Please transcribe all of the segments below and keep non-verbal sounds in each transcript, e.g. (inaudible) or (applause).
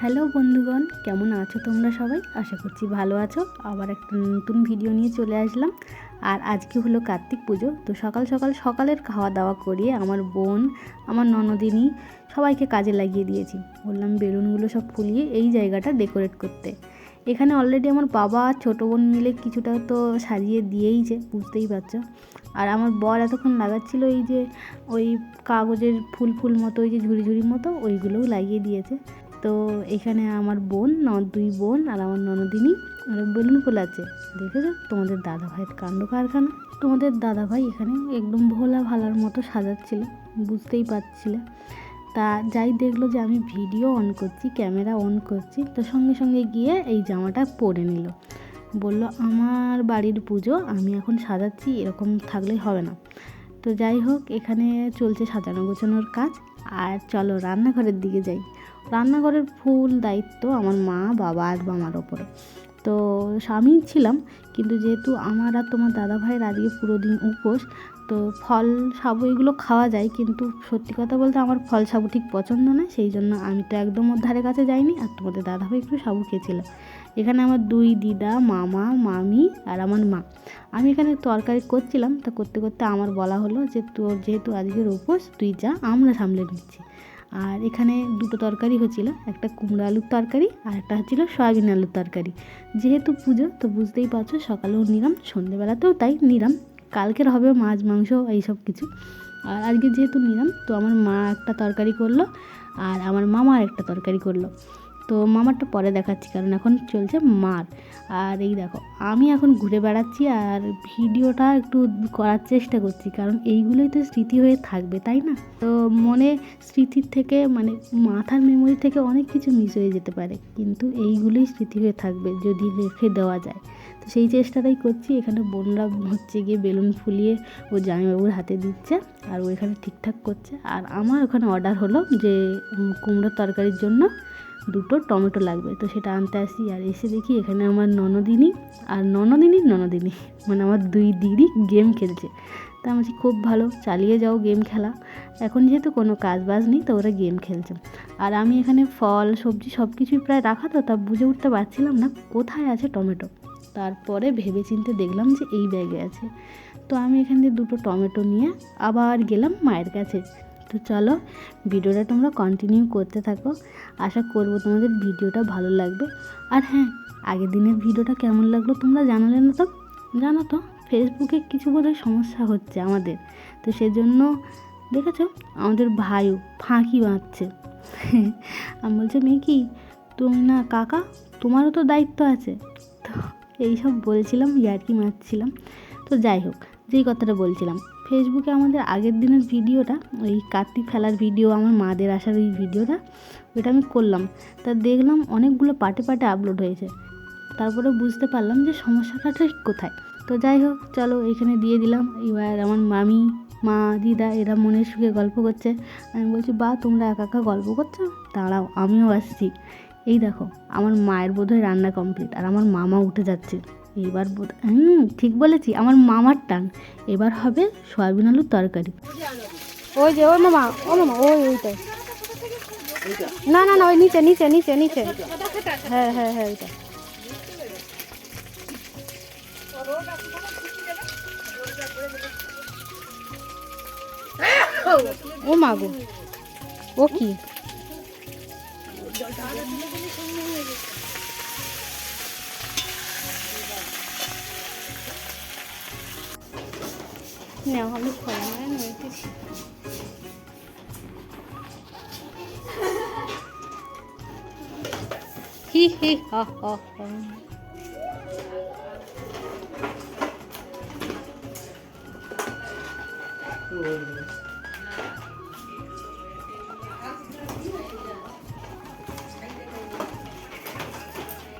Hello বন্ধুগণ, কেমন আছো তোমরা সবাই? আশা করছি ভালো আছো। আবার একটা নতুন ভিডিও নিয়ে চলে আসলাম। আর আজকে হলো কার্তিক পুজো। তো সকাল সকাল সকালের খাওয়া দাওয়া করিয়ে আমার বোন, আমার ননদিনী সবাইকে কাজে লাগিয়ে দিয়েছি। বললাম বেলুনগুলো সব ফুলিয়ে এই জায়গাটা ডেকোরেট করতে। এখানে অলরেডি আমার বাবা আর ছোটো বোন মিলে কিছুটা তো সাজিয়ে দিয়েইছে, বুঝতেই পারছ। আর আমার বর এতক্ষণ লাগাচ্ছিল এই যে ওই কাগজের ফুল ফুল মতো, ওই যে ঝুড়ি ঝুড়ির মতো, ওইগুলোও লাগিয়ে দিয়েছে। তো এখানে আমার বোন দুই বোন আর আমার ননদিনী। আর বেলুন আছে। দেখেছ? তোমাদের দাদা ভাইয়ের কাণ্ড কারখানা। তোমাদের দাদা ভাই এখানে একদম ভোলা ভালার মতো সাজাচ্ছিল, বুঝতেই পারছিলে। তা যাই দেখল যে আমি ভিডিও অন করছি, ক্যামেরা অন করছি, তো সঙ্গে সঙ্গে গিয়ে এই জামাটা পরে নিল। বলল, আমার বাড়ির পুজো, আমি এখন সাজাচ্ছি, এরকম থাকলেই হবে না। তো যাই হোক, এখানে চলছে সাজানো গোছানোর কাজ। আর চলো রান্নাঘরের দিকে যাই। রান্নাঘরের ফুল দায়িত্ব আমার মা, বাবা আর মামার ওপরে। তো স্বামী ছিলাম, কিন্তু যেহেতু আমার আর তোমার দাদা ভাইয়ের আজকে পুরো দিন উপোস, তো ফল সাবু এগুলো খাওয়া যায়, কিন্তু সত্যি কথা বলতে আমার ফল সাবু ঠিক পছন্দ নয়, সেই জন্য আমি তো একদম ওর ধারে কাছে যাইনি, আর তোমাদের দাদা ভাই একটু সাবু খেয়েছিল। এখানে আমার দুই দিদা, মামা, মামি আর আমার মা। আমি এখানে তরকারি করছিলাম, তা করতে করতে আমার বলা হলো যে তোর যেহেতু আজকের উপোস তুই যা, আমরা সামলে নিচ্ছি। আর এখানে দুটো তরকারি হচ্ছিল, একটা কুমড়ো আলুর তরকারি আর একটা হচ্ছিল সয়াবিন আলুর তরকারি। যেহেতু পুজো, তো বুঝতেই পারছ, সকালেও নিরাম সন্ধেবেলাতেও তাই নিরাম। কালকের হবে মাছ, মাংস, এইসব কিছু। আর আজকে যেহেতু নিরাম, তো আমার মা একটা তরকারি করল আর আমার মামা একটা তরকারি করল। তো মামারটা পরে দেখাচ্ছি, কারণ এখন চলছে মার। আর এই দেখো, আমি এখন ঘুরে বেড়াচ্ছি আর ভিডিওটা একটু করার চেষ্টা করছি, কারণ এইগুলোই তো স্মৃতি হয়ে থাকবে, তাই না? তো মনে স্মৃতির থেকে মানে মাথার মেমোরি থেকে অনেক কিছু মিস হয়ে যেতে পারে, কিন্তু এইগুলোই স্মৃতি হয়ে থাকবে, যদি রেখে দেওয়া যায়। তো সেই চেষ্টাটাই করছি। এখানে বোনরা হচ্ছে গিয়ে বেলুন ফুলিয়ে ও জামাইবাবুর হাতে দিচ্ছে আর ও এখানে ঠিকঠাক করছে। আর আমার ওখানে অর্ডার হলো যে কুমড়োর তরকারির জন্য দুটো টমেটো লাগবে। তো সেটা আনতে আসি আর এসে দেখি এখানে আমার ননদিনী আর ননদিনী ননদিনী মানে আমার দুই দিদি গেম খেলছে। তা আমি বলছি, খুব ভালো, চালিয়ে যাও গেম খেলা। এখন যেহেতু কোনো কাজ বাজ নেই, তো ওরা গেম খেলছে। আর আমি এখানে ফল, সবজি সব কিছুই প্রায় রাখা তো, তা বুঝে উঠতে পারছিলাম না কোথায় আছে টমেটো। তারপরে ভেবে চিনতে দেখলাম যে এই ব্যাগে আছে। তো আমি এখান থেকে দুটো টমেটো নিয়ে আবার গেলাম মায়ের কাছে। তো চলো ভিডিওটা তোমরা কন্টিনিউ করতে থাকো। আশা করব তোমাদের ভিডিওটা ভালো লাগবে। আর হ্যাঁ আগের দিনের ভিডিওটা কেমন লাগল তোমরা জানালে না তো? জানো তো ফেসবুকে কিছু বোধহয় সমস্যা হচ্ছে আমাদের। তো সেজন্য দেখেছ, আমাদের ভাইও ফাঁকি বাঁধছে (laughs) আমি বলছি, মেয়ে কি, তুমি না কাকা? তোমারও তো দায়িত্ব আছে। এইসব বলছিলাম, ইয়ার্কি মারছিলাম। তো যাই হোক, যেই কথাটা বলছিলাম ফেসবুকে আমাদের আগের দিনের ভিডিওটা, ওই কার্তিক ফেলার ভিডিও, আমার মাদের আসার ওই ভিডিওটা, ওইটা আমি করলাম। তা দেখলাম অনেকগুলো পাটে পাটে আপলোড হয়েছে। তারপরে বুঝতে পারলাম যে সমস্যাটা ঠিক কোথায়। তো যাই হোক, চলো এখানে দিয়ে দিলাম। এবার আমার মামি, মা, দিদা এরা মনের সুখে গল্প করছে। আমি বলছি, বা, তোমরা একা একা গল্প করছ? দাঁড়াও, আমিও আসছি। এই দেখো, আমার মায়ের বোধহয় রান্না কমপ্লিট আর আমার মামা উঠে যাচ্ছে। এবার বোধ, হুম, ঠিক বলেছি, আমার মামার টান। এবার হবে সয়াবিন আলুর তরকারি। ওই যে, ওই মামা, ও মামা, ওই, ওইটা। না না না, ওই নিচে নিচে নিচে নিচে। হ্যাঁ হ্যাঁ হ্যাঁ ওইটা। ও মাগো ও কি? নেওয়া আমি খোলা নইতেছি হি হি হা হা হা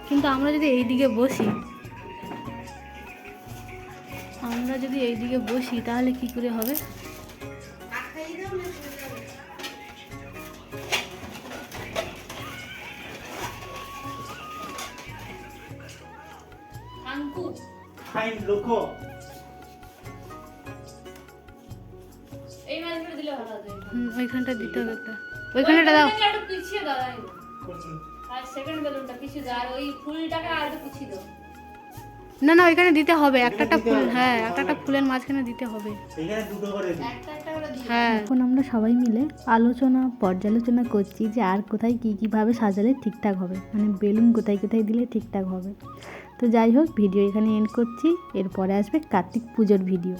কিন্তু আমরা যদি এইদিকে বসি আমরা যদি এইদিকে বসি তাহলে কি করে হবে? ওইখানটা দিতে হবে একটা। ওইখানটা দাও। করছেন সেকেন্ড বেলুনটা পিছু দাও। আর ওই ফুলটাকে আর একটু পিছিয়ে দাও। না না ওইখানে দিতে হবে। একটা একটা ফুল হ্যাঁ একটা একটা ফুলের মাঝখানে দিতে হবে। এখানে দুটো করে দিই একটা একটা করে দিও হ্যাঁ। এখন আমরা সবাই মিলে আলোচনা পর্যালোচনা করছি যে আর কোথায় কী কীভাবে সাজালে ঠিকঠাক হবে। মানে বেলুন কোথায় কোথায় দিলে ঠিকঠাক হবে। তো যাই হোক ভিডিও এখানে এন্ড করছি। এরপরে আসবে কার্তিক পুজোর ভিডিও